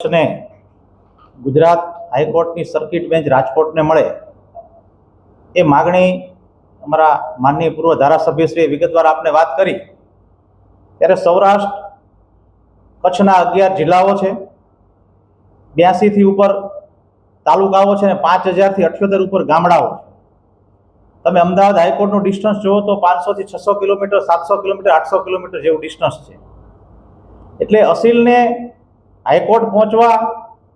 ને ગુજરાત હાઈકોર્ટની circuit bench રાજકોટને મળે, એ માગણી અમારા માનનીય પૂર્વ ધારાસભ્યશ્રીએ વિગતવાર આપને વાત કરી. ત્યારે સૌરાષ્ટ્ર કચ્છના અગિયાર જિલ્લાઓ છે બ્યાસીથી ઉપર તાલુકાઓ છે ને પાંચ હજારથી અઠ્યોતેર ઉપર ગામડાઓ તમે અમદાવાદ હાઈકોર્ટનું ડિસ્ટન્સ જુઓ તો પાંચસોથી છસો કિલોમીટર, સાતસો કિલોમીટર, આઠસો કિલોમીટર જેવું ડિસ્ટન્સ છે. એટલે અસીલને હાઈકોર્ટ પહોંચવા,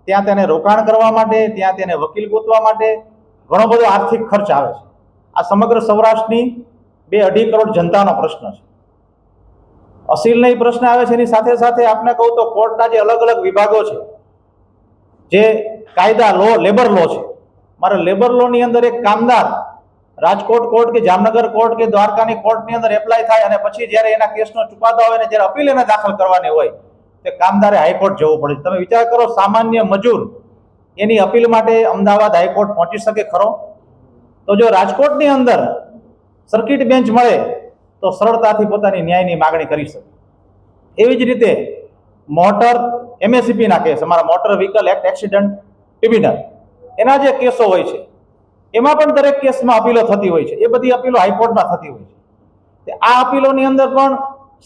ત્યાં તેને રોકાણ કરવા માટે, ત્યાં તેને વકીલ ગોતવા માટે ઘણો બધો આર્થિક ખર્ચ આવે છે. આ સમગ્ર સૌરાષ્ટ્રની બે અઢી કરોડ જનતાનો પ્રશ્ન છે. અસીલને એ પ્રશ્ન આવે છે, એની સાથે સાથે આપને કહું તો કોર્ટના જે અલગ અલગ વિભાગો છે, જે કાયદા, લો, લેબર લો છે. મારે લેબર લોની અંદર એક કામદાર રાજકોટ કોર્ટ કે જામનગર કોર્ટ કે દ્વારકાની કોર્ટની અંદર એપ્લાય થાય અને પછી જ્યારે એના કેસનો ચુકાદો આવે અને જ્યારે અપીલ એને દાખલ કરવાની હોય તે કામદારે હાઈકોર્ટ જવું પડે તમે વિચાર કરો, સામાન્ય મજૂર એની અપીલ માટે અમદાવાદ હાઈકોર્ટ પહોંચી શકે ખરો? તો જો રાજકોટની અંદર સર્કિટ બેન્ચ મળે, તો સરળતાથી પોતાની ન્યાયની માગણી કરી શકે. એવી જ રીતે મોટર એમએસસીપીના કેસ, અમારા motor vehicle act, accident tribunal એના જે કેસો હોય છે, એમાં પણ દરેક કેસમાં અપીલો થતી હોય છે. એ બધી અપીલો હાઈકોર્ટમાં થતી હોય છે. આ અપીલોની અંદર પણ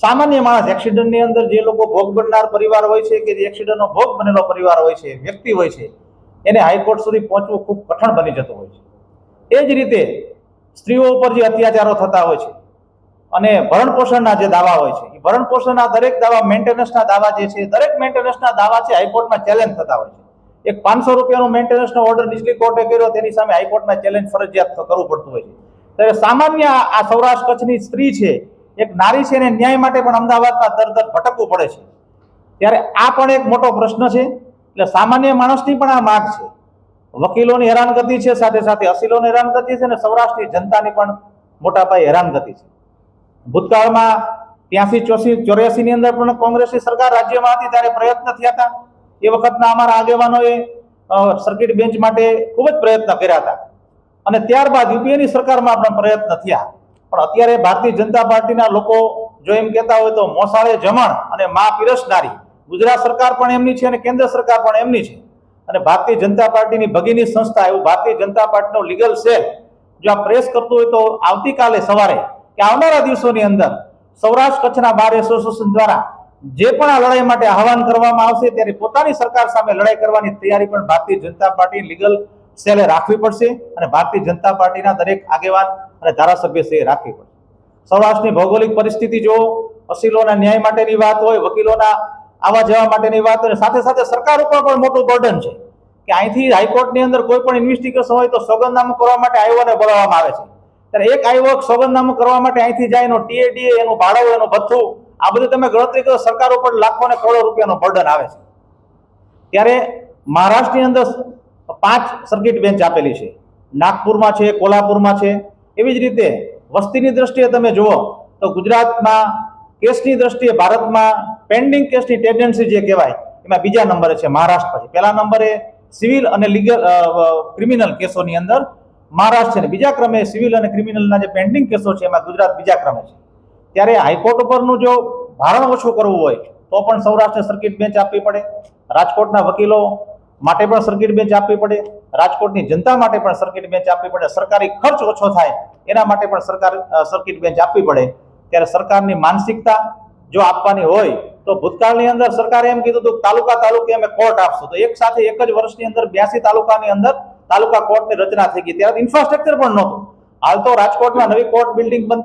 સામાન્ય માણસ એક્સિડન્ટની અંદર જે લોકો ભોગ બનનાર પરિવાર હોય છે કે જે એક્સિડન્ટનો ભોગ બનેલો પરિવાર હોય છે, વ્યક્તિ હોય છે, એને હાઈકોર્ટ સુધી પહોંચવું ખૂબ કઠણ બની જતું હોય છે. એ જ રીતે સ્ત્રીઓ ઉપર જે અત્યાચારો થતા હોય છે અને ભરણ પોષણના જે દાવા હોય છે, એ ભરણ પોષણના દરેક દાવા મેન્ટેનન્સના દાવા જે છે, દરેક મેન્ટેનન્સના દાવા છે હાઈકોર્ટમાં ચેલેન્જ થતા હોય છે. એક પાંચસો રૂપિયાનો મેન્ટેનન્સનો ઓર્ડર નીચલી કોર્ટે કર્યો, તેની સામે હાઈકોર્ટમાં ચેલેન્જ ફરજિયાત કરવું પડતું હોય છે. ત્યારે સામાન્ય આ સૌરાષ્ટ્ર કચ્છની સ્ત્રી છે એક નારી છે એને ન્યાય માટે પણ અમદાવાદમાં દર દર ભટકવું પડે છે. ત્યારે આ પણ એક મોટો પ્રશ્ન છે. એટલે સામાન્ય માણસની પણ આ માગ છે. વકીલોની હેરાનગતિ છે, સાથે સાથે અસીલોની હેરાનગતિ છે અને સૌરાષ્ટ્રની જનતાની પણ મોટા પાયે હેરાનગતિ છે. ભૂતકાળમાં ત્યાંસી ચોસી ચોર્યાસીની અંદર પણ કોંગ્રેસની સરકાર રાજ્યમાં હતી ત્યારે પ્રયત્ન થયા હતા. એ વખતના અમારા આગેવાનોએ સર્કિટ બેન્ચ માટે ખૂબ જ પ્રયત્ન કર્યા હતા. અને ત્યારબાદ યુપીએની સરકારમાં પણ પ્રયત્ન થયા. પણ અત્યારે ભારતીય જનતા પાર્ટીના લોકો જો એમ કહેતા હોય તો મોસાળે જમણ અને મા પીરસનારી ગુજરાત સરકાર પણ એમની છે અને કેન્દ્ર સરકાર પણ એમની છે. અને ભારતીય જનતા પાર્ટીની ભગીની સંસ્થા એવું ભારતીય જનતા પાર્ટીનો લીગલ સેલ જો આ પ્રેસ કરતું હોય તો આવતીકાલે સવારે કે આવનારા દિવસોની અંદર સૌરાષ્ટ્ર કચ્છના બાર એસોસિએશન દ્વારા જે પણ આ લડાઈ માટે આહવાન કરવામાં આવશે, ત્યારે પોતાની સરકાર સામે લડાઈ કરવાની તૈયારી પણ ભારતીય જનતા પાર્ટી લીગલ સેલે રાખવી પડશે અને ભારતીય જનતા પાર્ટીના દરેક આગેવાન અને ધારાસભ્ય ધારાસભ્યશ્રીએ રાખવી પડશે. સૌરાષ્ટ્રની ભૌગોલિક પરિસ્થિતિ જો અસીલોના ન્યાય માટેની વાત હોય, વકીલોના આવા જવા માટેની વાત હોય સાથે સાથે સરકાર ઉપર પણ મોટું બર્ડન છે કે અહીંથી હાઈકોર્ટની અંદર કોઈ પણ ઇન્વેસ્ટિગેશન હોય તો સોગંદનામું કરવા માટે આયોગને બોલાવવામાં આવે છે. ત્યારે એક આયોગ સોગંદનામું કરવા માટે અહીંથી જાય, એનો ટીએડીએ, એનું ભાડું, એનું ભથ્થું, આ બધું તમે ગણતરી કરો, સરકાર ઉપર લાખો અને કરોડો રૂપિયાનો બર્ડન આવે છે. ત્યારે મહારાષ્ટ્રની અંદર પાંચ સર્કિટ બેન્ચ આપેલી છે. નાગપુરમાં છે, કોલ્હાપુરમાં છે. એવી જ રીતે વસ્તીની દ્રષ્ટિએ તમે જુઓ તો ગુજરાતમાં કેસની દ્રષ્ટિએ ભારતમાં પેન્ડિંગ કેસની ટેન્ડન્સી જે કહેવાય, એમાં બીજા નંબરે છે મહારાષ્ટ્ર પછી પહેલા નંબરે સિવિલ અને લીગલ ક્રિમિનલ કેસોની અંદર મહારાષ્ટ્ર છે. બીજા ક્રમે સિવિલ અને ક્રિમિનલના જે પેન્ડિંગ કેસો છે, એમાં ગુજરાત બીજા ક્રમે છે. ત્યારે હાઈકોર્ટ ઉપરનું જો ભારણ ઓછું કરવું હોય, તો પણ સૌરાષ્ટ્ર સર્કિટ બેન્ચ આપવી પડે. રાજકોટના વકીલો માટે પણ સર્કિટ બેન્ચ આપવી પડે, રાજકોટની જનતા માટે પણ સર્કિટ બેન્ચ આપવી પડે, સરકારી ખર્ચ ઓછો થાય, એના માટે પણ સરકાર સર્કિટ બેન્ચ આપવી પડે. ત્યારે સરકારની માનસિકતા જો આપવાની હોય, તો ભૂતકાળની અંદર સરકારે એમ કીધું હતું તાલુકા તાલુકે અમે કોર્ટ આપશું. તો એક સાથે એક જ વર્ષની અંદર બ્યાસી તાલુકાની અંદર તાલુકા કોર્ટની રચના થઈ ગઈ. ત્યારે ઇન્ફ્રાસ્ટ્રક્ચર પણ નહોતું. હાલ તો રાજકોટમાં નવી કોર્ટ બિલ્ડિંગ બનતા